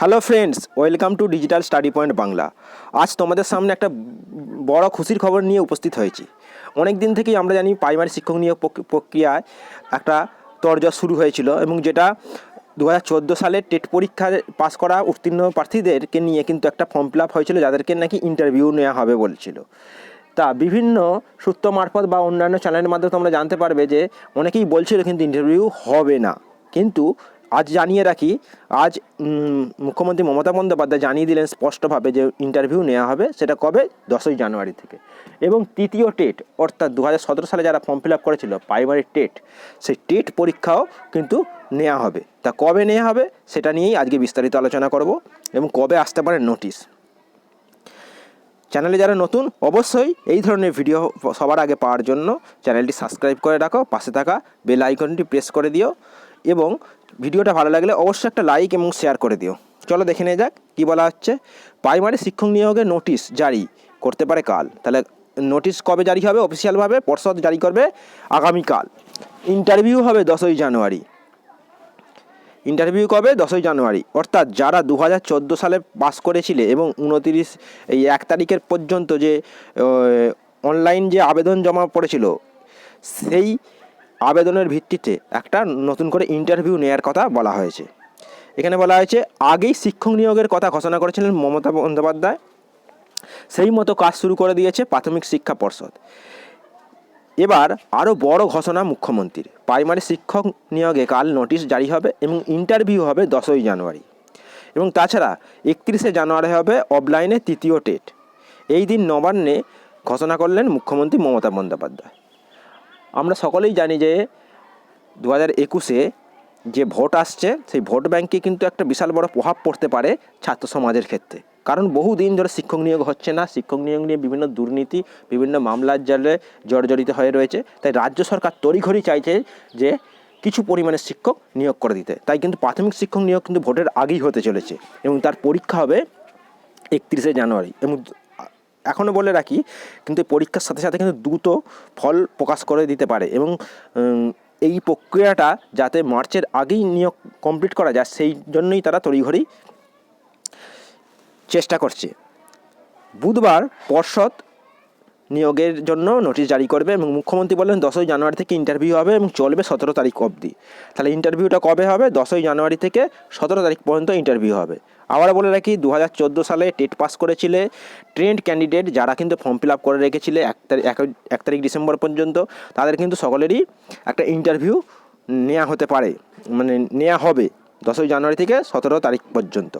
Hello friends welcome to digital study point Bangla আজ তোমাদের সামনে একটা বড় খুশির খবর নিয়ে উপস্থিত হয়েছি। অনেক দিন থেকেই আমরা জানি প্রাইমারি শিক্ষক নিয়োগ প্রক্রিয়ায় একটা তরজা শুরু হয়েছিল এবং যেটা দু হাজার চোদ্দ সালে টেট পরীক্ষায় পাস করা উত্তীর্ণ প্রার্থীদেরকে নিয়ে কিন্তু একটা ফর্ম ফিল আপ হয়েছিল, যাদেরকে নাকি ইন্টারভিউ নেওয়া হবে বলছিল। তা বিভিন্ন সূত্র মারফত বা অন্যান্য চ্যানেলের মাধ্যমে তোমরা জানতে পারবে যে অনেকেই বলছিল কিন্তু ইন্টারভিউ হবে না। কিন্তু আজ জানিয়ে রাখি, আজ মুখ্যমন্ত্রী মমতা বন্দ্যোপাধ্যায় জানিয়ে দিলেন স্পষ্টভাবে যে ইন্টারভিউ নেওয়া হবে, সেটা কবে? দশই জানুয়ারি থেকে। এবং তৃতীয় টেট, অর্থাৎ দু হাজার সতেরো সালে যারা ফর্ম ফিল আপ করেছিল প্রাইমারি টেট, সেই টেট পরীক্ষাও কিন্তু নেওয়া হবে। তা কবে নেওয়া হবে, সেটা নিয়েই আজকে বিস্তারিত আলোচনা করব এবং কবে আসতে পারে নোটিশ চ্যানেলে যারা নতুন, অবশ্যই এই ধরনের ভিডিও সবার আগে পাওয়ার জন্য চ্যানেলটি সাবস্ক্রাইব করে রাখো, পাশে থাকা বেল আইকনটি প্রেস করে দিও। এবং ভিডিওটা ভালো লাগলে অবশ্যই একটা লাইক এবং শেয়ার করে দিও। চলো দেখে নিয়ে যাক কী বলা হচ্ছে। প্রাইমারি শিক্ষক নিয়োগের নোটিশ জারি করতে পারে কাল। তাহলে নোটিশ কবে জারি হবে? অফিসিয়ালভাবে পর্ষদ জারি করবে আগামীকাল। ইন্টারভিউ হবে দশই জানুয়ারি। ইন্টারভিউ কবে? দশই জানুয়ারি। অর্থাৎ যারা দু হাজার চোদ্দ সালে পাস করেছিলে এবং উনতিরিশ এই এক তারিখের পর্যন্ত যে অনলাইন যে আবেদন জমা পড়েছিল, সেই আবেদনের ভিত্তিতে একটা নতুন করে ইন্টারভিউ নেওয়ার কথা বলা হয়েছে। এখানে বলা হয়েছে, আগেই শিক্ষক নিয়োগের কথা ঘোষণা করেছিলেন মমতা বন্দ্যোপাধ্যায়। সেই মতো কাজ শুরু করে দিয়েছে প্রাথমিক শিক্ষা পর্ষদ। এবার আরও বড় ঘোষণা মুখ্যমন্ত্রীর। প্রাইমারি শিক্ষক নিয়োগে কাল নোটিশ জারি হবে এবং ইন্টারভিউ হবে দশই জানুয়ারি। এবং তাছাড়া একত্রিশে জানুয়ারি হবে অফলাইনে তৃতীয় টেট এই দিন নবান্নে ঘোষণা করলেন মুখ্যমন্ত্রী মমতা বন্দ্যোপাধ্যায়। আমরা সকলেই জানি যে দু হাজার একুশে যে ভোট আসছে, সেই ভোট ব্যাংকে কিন্তু একটা বিশাল বড় প্রভাব পড়তে পারে ছাত্র সমাজের ক্ষেত্রে। কারণ বহু দিন ধরে শিক্ষক নিয়োগ হচ্ছে না, শিক্ষক নিয়োগ নিয়ে বিভিন্ন দুর্নীতি, বিভিন্ন মামলার জালে জর্জরিত হয়ে রয়েছে। তাই রাজ্য সরকার তড়িঘড়ি চাইছে যে কিছু পরিমাণে শিক্ষক নিয়োগ করে দিতে। তাই কিন্তু প্রাথমিক শিক্ষক নিয়োগ কিন্তু ভোটের আগেই হতে চলেছে এবং তার পরীক্ষা হবে একত্রিশে জানুয়ারি। এবং এখনও বলে রাখি, কিন্তু পরীক্ষার সাথে সাথে কিন্তু দ্রুত ফল প্রকাশ করে দিতে পারে এবং এই প্রক্রিয়াটা যাতে মার্চের আগেই নিয়োগ কমপ্লিট করা যায়, সেই জন্যই তারা তড়িঘড়ি চেষ্টা করছে। বুধবার পর্ষদ নিয়োগের জন্য নোটিশ জারি করবে এবং মুখ্যমন্ত্রী বললেন দশই জানুয়ারি থেকে ইন্টারভিউ হবে এবং চলবে সতেরো তারিখ অবধি। তাহলে ইন্টারভিউটা কবে হবে? দশই জানুয়ারি থেকে সতেরো তারিখ পর্যন্ত ইন্টারভিউ হবে। আবার বলে রাখি দু হাজার চোদ্দ সালে টেট পাস করেছিলে ট্রেন্ড ক্যান্ডিডেট যারা কিন্তু ফর্ম ফিল আপ করে রেখেছিলে এক তারিখ এক তারিখ ডিসেম্বর পর্যন্ত, তাদের কিন্তু সকলেরই একটা ইন্টারভিউ নেওয়া হতে পারে মানে নেওয়া হবে দশই জানুয়ারি থেকে সতেরো তারিখ পর্যন্ত।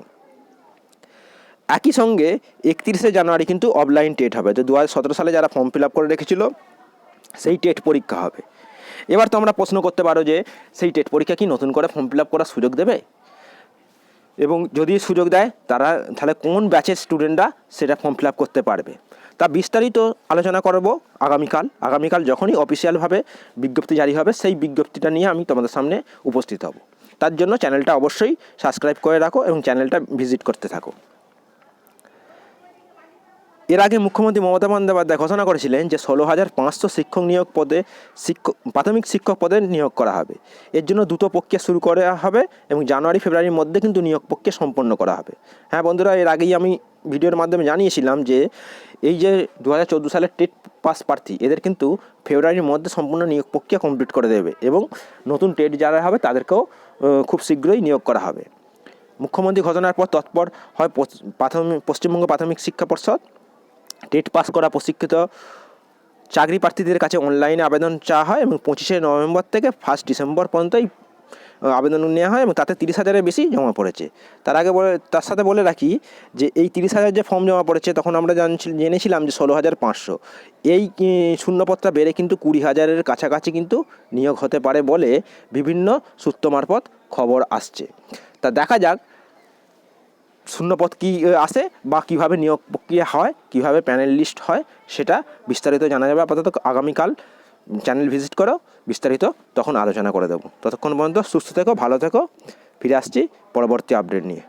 একই সঙ্গে একত্রিশে জানুয়ারি কিন্তু অফলাইন টেট হবে। তো দু হাজার সতেরো সালে যারা ফর্ম ফিল আপ করে রেখেছিল, সেই টেট পরীক্ষা হবে। এবার তোমরা প্রশ্ন করতে পারো যে, সেই টেট পরীক্ষা কি নতুন করে ফর্ম ফিল আপ করার সুযোগ দেবে? এবং যদি সুযোগ দেয়, তারা তাহলে কোন ব্যাচের স্টুডেন্টরা সেটা ফর্ম ফিল আপ করতে পারবে? তা বিস্তারিত আলোচনা করব আগামীকাল। আগামীকাল যখনই অফিসিয়ালভাবে বিজ্ঞপ্তি জারি হবে, সেই বিজ্ঞপ্তিটা নিয়ে আমি তোমাদের সামনে উপস্থিত হব। তার জন্য চ্যানেলটা অবশ্যই সাবস্ক্রাইব করে রাখো এবং চ্যানেলটা ভিজিট করতে থাকো। এর আগে মুখ্যমন্ত্রী মমতা বন্দ্যোপাধ্যায় ঘোষণা করেছিলেন যে ষোলো হাজার পাঁচশো শিক্ষক নিয়োগ পদে শিক্ষক, প্রাথমিক শিক্ষক পদে নিয়োগ করা হবে। এর জন্য দ্রুত প্রক্রিয়া শুরু করা হবে এবং জানুয়ারি, ফেব্রুয়ারির মধ্যে কিন্তু নিয়োগ প্রক্রিয়া সম্পন্ন করা হবে। হ্যাঁ বন্ধুরা, এর আগেই আমি ভিডিওর মাধ্যমে জানিয়েছিলাম যে এই যে দু হাজার চোদ্দ সালের টেট পাস প্রার্থী, এদের কিন্তু ফেব্রুয়ারির মধ্যে সম্পূর্ণ নিয়োগ প্রক্রিয়া কমপ্লিট করে দেবে এবং নতুন টেট যারা হবে তাদেরকেও খুব শীঘ্রই নিয়োগ করা হবে। মুখ্যমন্ত্রী ঘোষণার পর তৎপর হয় প্রাথমিক পশ্চিমবঙ্গ প্রাথমিক শিক্ষা পর্ষদ। টেট পাস করা প্রশিক্ষিত চাকরি প্রার্থীদের কাছে অনলাইনে আবেদন চাওয়া হয় এবং পঁচিশে নভেম্বর থেকে ফার্স্ট ডিসেম্বর পর্যন্তই আহ, আবেদন নেওয়া হয় এবং তাতে তিরিশ হাজারের বেশি জমা পড়েছে। তার আগে বলে তার সাথে বলে রাখি যে এই তিরিশ হাজার যে ফর্ম জমা পড়েছে তখন আমরা জানছি জেনেছিলাম যে ষোলো হাজার পাঁচশো। এই আহ, শূন্যপত্রা বেড়ে কিন্তু কুড়ি হাজারের কাছাকাছি কিন্তু নিয়োগ হতে পারে বলে বিভিন্ন সূত্র মারফত খবর আসছে। তা দেখা যাক শূন্যপদ কী আসে বা কীভাবে নিয়োগ প্রক্রিয়া হয়, কীভাবে প্যানেল লিস্ট হয়, সেটা বিস্তারিত জানা যাবে আপাতত। আগামীকাল চ্যানেল ভিজিট করো, বিস্তারিত তখন আলোচনা করে দেবো। ততক্ষণ পর্যন্ত সুস্থ থেকো, ভালো থেকো, ফিরে আসছি পরবর্তী আপডেট নিয়ে।